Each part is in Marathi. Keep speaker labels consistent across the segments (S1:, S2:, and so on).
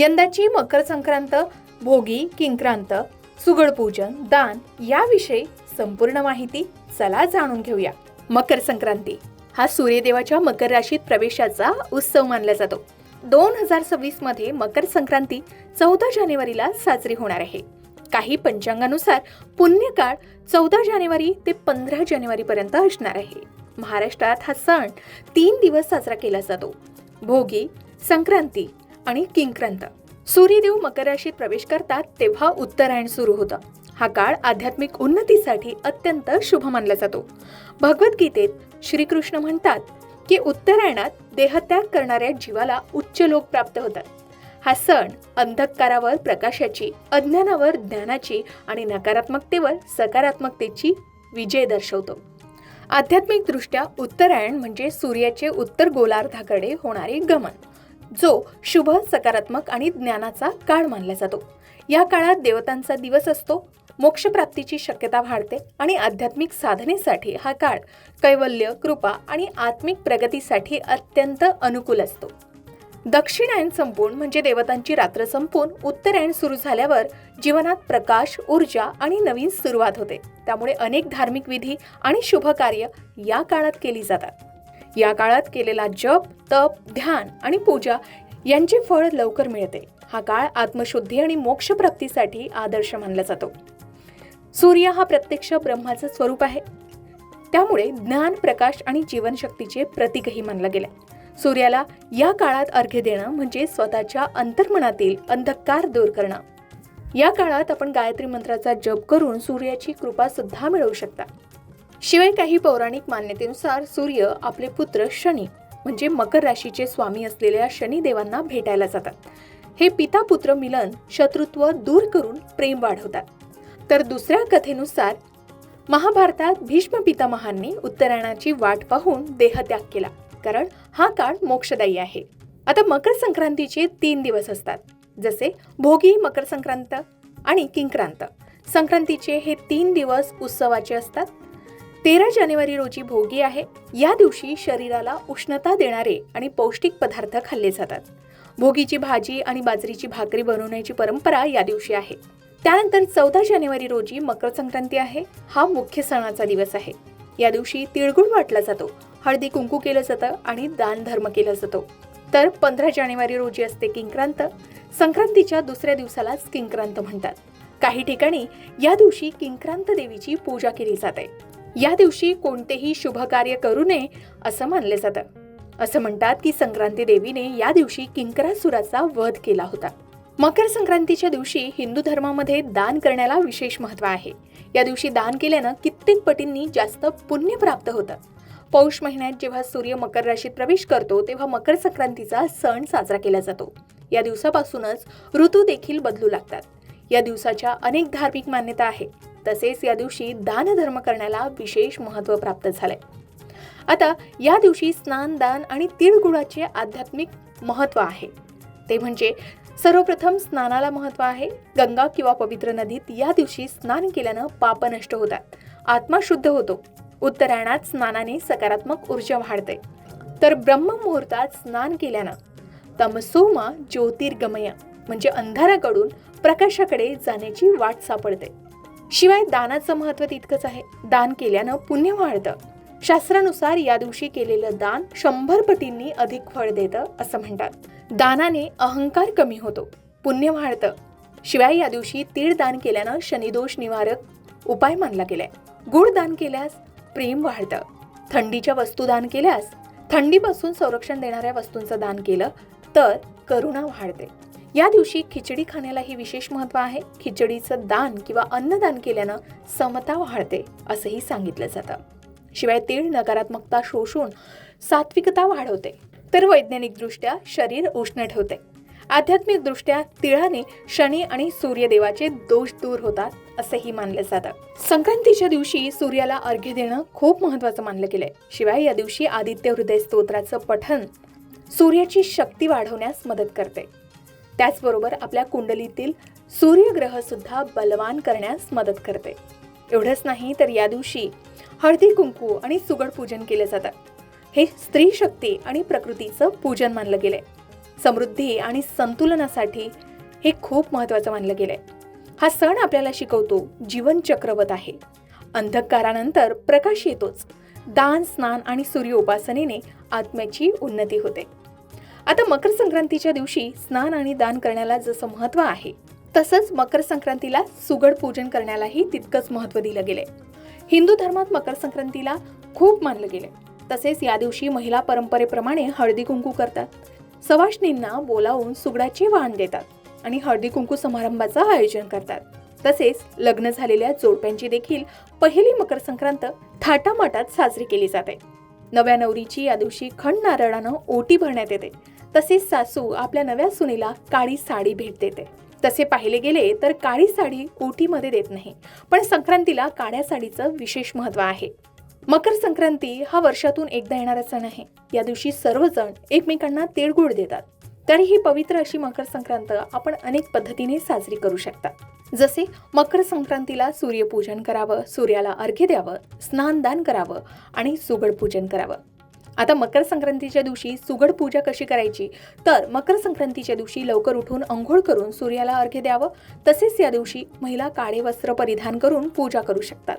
S1: यंदाची मकर संक्रांत भोगी किंक्रांत सुगडपूजन दान याविषयी संपूर्ण माहिती चला जाणून घेऊया. मकर संक्रांती हा सूर्यदेवाच्या मकर राशीत प्रवेशाचा उत्सव मानला जातो. दोन हजार सव्वीसमध्ये मकर संक्रांती चौदा जानेवारीला साजरी होणार आहे. काही पंचांगानुसार पुण्यकाळ चौदा जानेवारी ते पंधरा जानेवारी पर्यंत असणार आहे. महाराष्ट्रात हा सण तीन दिवस साजरा केला जातो. भोगी संक्रांती आणि किंक्रांत. सूर्यदेव मकर राशीत प्रवेश करतात तेव्हा उत्तरायण सुरू होतं. हा काळ आध्यात्मिक उन्नतीसाठी अत्यंत शुभ मानला जातो. भगवद्गीतेत श्रीकृष्ण म्हणतात की उत्तरायणात देहत्याग करणाऱ्या जीवाला उच्च लोक प्राप्त होतात. हा सण अंधकारावर प्रकाशाची अज्ञानावर ज्ञानाची आणि नकारात्मकतेवर सकारात्मकतेची विजय दर्शवतो. आध्यात्मिकदृष्ट्या उत्तरायण म्हणजे सूर्याचे उत्तर गोलार्धाकडे होणारे गमन. जो शुभ सकारात्मक आणि ज्ञानाचा काळ मानला जातो. या काळात देवतांचा दिवस असतो मोक्षप्राप्तीची शक्यता वाढते आणि आध्यात्मिक साधनेसाठी हा काळ कैवल्य कृपा आणि आत्मिक प्रगतीसाठी अत्यंत अनुकूल असतो. दक्षिणायन संपून म्हणजे देवतांची रात्र संपून उत्तरायण सुरू झाल्यावर जीवनात प्रकाश ऊर्जा आणि नवीन सुरुवात होते. त्यामुळे अनेक धार्मिक विधी आणि शुभ कार्य या काळात केली जातात. या काळात केलेला जप तप ध्यान आणि पूजा यांचे फळ लवकर मिळते. हा काळ आत्मशुद्धी आणि मोक्षप्राप्तीसाठी आदर्श मानला जातो. सूर्य हा प्रत्यक्ष ब्रह्माचं स्वरूप आहे. त्यामुळे ज्ञान प्रकाश आणि जीवनशक्तीचे प्रतीकही मानलं गेलं. सूर्याला या काळात अर्घ्य देणं म्हणजे स्वतःच्या अंतर्मनातील अंधकार दूर करणं. या काळात आपण गायत्री मंत्राचा जप करून सूर्याची कृपा सुद्धा मिळवू शकता. शिवाय काही पौराणिक मान्यतेनुसार सूर्य आपले पुत्र शनी म्हणजे मकर राशीचे स्वामी असलेल्या शनिदेवांना भेटायला जातात. हे पिता पुत्र मिलन शत्रुत्व दूर करून प्रेम वाढवतात. तर दुसऱ्या कथेनुसार महाभारतात भीष्म पितामहांनी उत्तरायणाची वाट पाहून देहत्याग केला कारण हा काळ मोक्षदायी आहे. आता मकर संक्रांतीचे तीन दिवस असतात जसे भोगी मकर संक्रांत आणि किंक्रांत. संक्रांतीचे हे तीन दिवस उत्सवाचे असतात तेरा जानेवारी रोजी भोगी आहे. या दिवशी शरीराला उष्णता देणारे आणि पौष्टिक पदार्थ खाल्ले जातात. भोगीची भाजी आणि बाजरीची भाकरी बनवण्याची परंपरा या दिवशी आहे. त्यानंतर चौदा जानेवारी रोजी मकर संक्रांती आहे. हा मुख्य सणाचा दिवस आहे. या दिवशी तिळगुळ वाटला जातो. हळदी कुंकू केलं जातं आणि दान धर्म केला जातो. तर पंधरा जानेवारी रोजी असते किंक्रांत. संक्रांतीच्या दुसऱ्या दिवसालाच किंक्रांत म्हणतात. काही ठिकाणी या दिवशी किंक्रांत देवीची पूजा केली जाते. या दिवशी कोणतेही शुभ कार्य करू नये असं मानले जातं. असं म्हणतात की संक्रांती देवीने या दिवशी किंकरासुराचा वध केला होता. मकर संक्रांतीच्या दिवशी हिंदू धर्मामध्ये दान करण्याला विशेष महत्त्व आहे. या दिवशी दान केल्यानं कित्येक पटींनी जास्त पुण्य प्राप्त होतं. पौष महिन्यात जेव्हा सूर्य मकर राशीत प्रवेश करतो तेव्हा मकर संक्रांतीचा सण साजरा केला जातो. या दिवसापासूनच ऋतू देखील बदलू लागतात. या दिवसाच्या अनेक धार्मिक मान्यता आहेत. तसेच या दिवशी दानधर्म करण्याला विशेष महत्त्व प्राप्त झालंय. आता या दिवशी स्नान दान आणि तिळगुळाचे आध्यात्मिक महत्त्व आहे. ते म्हणजे सर्वप्रथम स्नानाला महत्त्व आहे. गंगा किंवा पवित्र नदीत या दिवशी स्नान केल्यानं पाप नष्ट होतात. आत्मा शुद्ध होतो. उत्तरायणात स्नानाने सकारात्मक ऊर्जा वाढते. तर ब्रह्ममुहूर्तात स्नान केल्यानं तमसोमा ज्योतिर्गमय म्हणजे अंधाराकडून प्रकाशाकडे जाण्याची वाट सापडते. शिवाय दानाचं महत्त्व तितकंच आहे. दान केल्यानं पुण्य वाढतं. शास्त्रानुसार या दिवशी केलेलं दान शंभर पटींनी अधिक फळ देतं असं म्हणतात. दानाने अहंकार कमी होतो पुण्य वाढतं. शिवाय या दिवशी तीळ दान केल्यानं शनिदोष निवारक उपाय मानला गेलाय. गुळ दान केल्यास प्रेम वाढतं. थंडीच्या वस्तू दान केल्यास थंडीपासून संरक्षण देणाऱ्या वस्तूंचं दान केलं तर करुणा वाढते. या दिवशी खिचडी खाण्यालाही विशेष महत्त्व आहे. खिचडीचं दान किंवा अन्नदान केल्यानं समता वाढते असंही सांगितलं जातं. शिवाय तीळ नकारात्मकता शोषून सात्विकता वाढवते तर वैज्ञानिकदृष्ट्या शरीर उष्ण ठेवते. आध्यात्मिकदृष्ट्या तिळाने शनी आणि सूर्यदेवाचे दोष दूर होतात असंही मानलं जातं. संक्रांतीच्या दिवशी सूर्याला अर्घ्य देणं खूप महत्वाचं मानलं गेलंय. शिवाय या दिवशी आदित्य हृदय स्तोत्राचं पठण सूर्याची शक्ती वाढवण्यास मदत करते. त्याचबरोबर आपल्या कुंडलीतील सूर्यग्रहसुद्धा बलवान करण्यास मदत करते. एवढंच नाही तर या दिवशी हळदी कुंकू आणि सुगड पूजन केलं जातं. हे स्त्री शक्ती आणि प्रकृतीचं पूजन मानलं गेलंय समृद्धी आणि संतुलनासाठी हे खूप महत्त्वाचं मानलं गेलंय हा सण आपल्याला शिकवतो जीवन चक्रवत आहे. अंधकारानंतर प्रकाश येतोच. दान स्नान आणि सूर्य उपासनेने आत्म्याची उन्नती होते. आता मकर संक्रांतीच्या दिवशी स्नान आणि दान करण्याला जसं महत्त्व आहे तसंच मकर संक्रांतीला सुगड पूजन करण्यालाही तितकंच महत्त्व दिलं गेले हिंदू धर्मात मकर संक्रांतीला खूप मानलं गेले तसेच या दिवशी महिला परंपरेप्रमाणे हळदी कुंकू करतात. सवाष्णींना बोलावून सुगडाची वाण देतात आणि हळदी कुंकू समारंभाचं आयोजन करतात. तसेच लग्न झालेल्या जोडप्यांची देखील पहिली मकर संक्रांत थाटामाटात साजरी केली जाते. नव्या नवरीची या दिवशी खंड नारळानं ओटी भरण्यात येते. तसेच सासू आपल्या नव्या सुनेला काळी साडी भेट देते. तसे पाहिले गेले तर काळी साडी ओटीमध्ये देत नाही पण संक्रांतीला काळ्या साडीचं विशेष महत्त्व आहे. मकर संक्रांती हा वर्षातून एकदा येणारा सण आहे. या दिवशी सर्वजण एकमेकांना तिळगुळ देतात. तरी ही पवित्र अशी मकर संक्रांत आपण अनेक पद्धतीने साजरी करू शकता. जसे मकर संक्रांतीला सूर्यपूजन करावं सूर्याला अर्घ्य द्यावं स्नानदान करावं आणि सुगड पूजन करावं. आता मकर संक्रांतीच्या दिवशी सुगड पूजा कशी करायची? तर मकर संक्रांतीच्या दिवशी लवकर उठून अंघोळ करून सूर्याला अर्घ्य द्यावं. तसेच या दिवशी महिला काळे वस्त्र परिधान करून पूजा करू शकतात.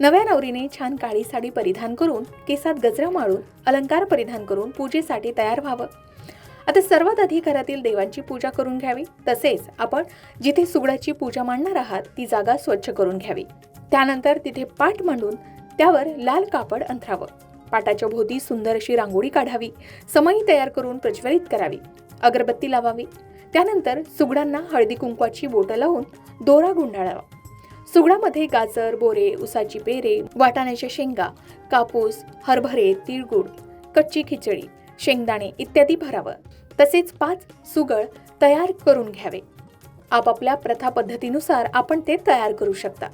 S1: नव्या नवरीने छान काळी साडी परिधान करून केसात गजरा माळून अलंकार परिधान करून पूजेसाठी तयार व्हावं. आता सर्वात आधी घरातील देवांची पूजा करून घ्यावी. तसेच आपण जिथे सुगडाची पूजा मांडणार आहात ती जागा स्वच्छ करून घ्यावी. त्यानंतर तिथे पाट मांडून त्यावर लाल कापड अंथरावं. पाटाच्या भोवती सुंदर अशी रांगोळी काढावी. समई तयार करून प्रज्वलित करावी. अगरबत्ती लावावी. त्यानंतर सुगडांना हळदी कुंकवाची बोटं लावून दोरा गुंडाळावा. सुगडामध्ये गाजर बोरे उसाची पेरे वाटाण्याच्या शेंगा कापूस हरभरे तिळगुळ कच्ची खिचडी शेंगदाणे इत्यादी भरावं. तसेच पाच सुगळ तयार करून घ्यावे. आपापल्या प्रथा पद्धतीनुसार आपण ते तयार करू शकता.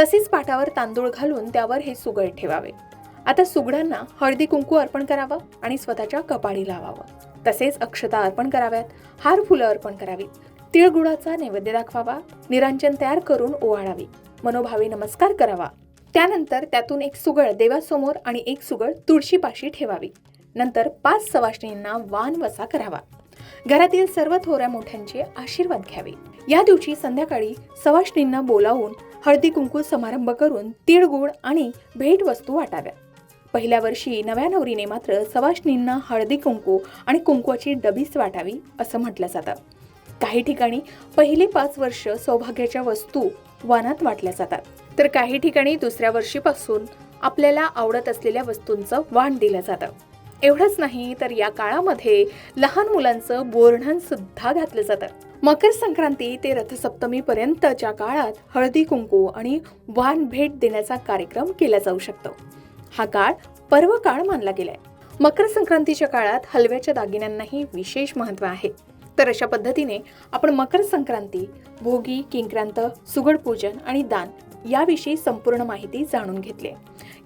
S1: तसेच पाटावर तांदूळ घालून त्यावर हे सुगळ ठेवावे. आता सुगडांना हळदी कुंकू अर्पण करावं आणि स्वतःच्या कपाळी लावावं. तसेच अक्षता अर्पण कराव्यात हार फुलं अर्पण करावीत. तिळगुळाचा नैवेद्य दाखवावा निरांजन तयार करून ओवाळावी. मनोभावे नमस्कार करावा. त्यानंतर त्यातून एक सुगळ देवासमोर आणि एक सुगळ तुळशीपाशी ठेवावी. नंतर पाच सवाष्णींना वान वसा करावा. घरातील सर्व थोऱ्या मोठ्यांचे आशीर्वाद घ्यावे. या दिवशी संध्याकाळी सवाष्णींना बोलावून हळदी कुंकू समारंभ करून तिळगुळ आणि भेटवस्तू वाटाव्या. पहिल्या वर्षी नव्या नवरीने मात्र सवाष्णींना हळदी कुंकू आणि कुंकवाची डबीच वाटावी असं म्हटलं जातं. काही ठिकाणी पहिली पाच वर्ष सौभाग्याच्या वस्तू वानात वाटल्या जातात. तर काही ठिकाणी दुसऱ्या वर्षीपासून आपल्याला आवडत असलेल्या वस्तूंचं वाण दिलं जातं. एवढंच नाही तर या काळामध्ये लहान मुलांचं बोरढण सुद्धा घातलं जातं. मकर संक्रांती ते रथसप्तमी पर्यंतच्या काळात हळदी कुंकू आणि वाण भेट देण्याचा कार्यक्रम केला जाऊ शकतो. हा काळ पर्व काळ मानला गेलाय. मकर संक्रांतीच्या काळात हलव्याच्या दागिन्यांनाही विशेष महत्त्व आहे. तर अशा पद्धतीने आपण मकर संक्रांती भोगी किंक्रांत सुगड पूजन आणि दान याविषयी संपूर्ण माहिती जाणून घेतली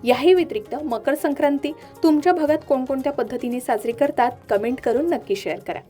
S1: याही व्यतिरिक्त मकर संक्रांती तुमच्या भागात कोणकोणत्या पद्धतीने साजरी करतात कमेंट करून नक्की शेअर करा.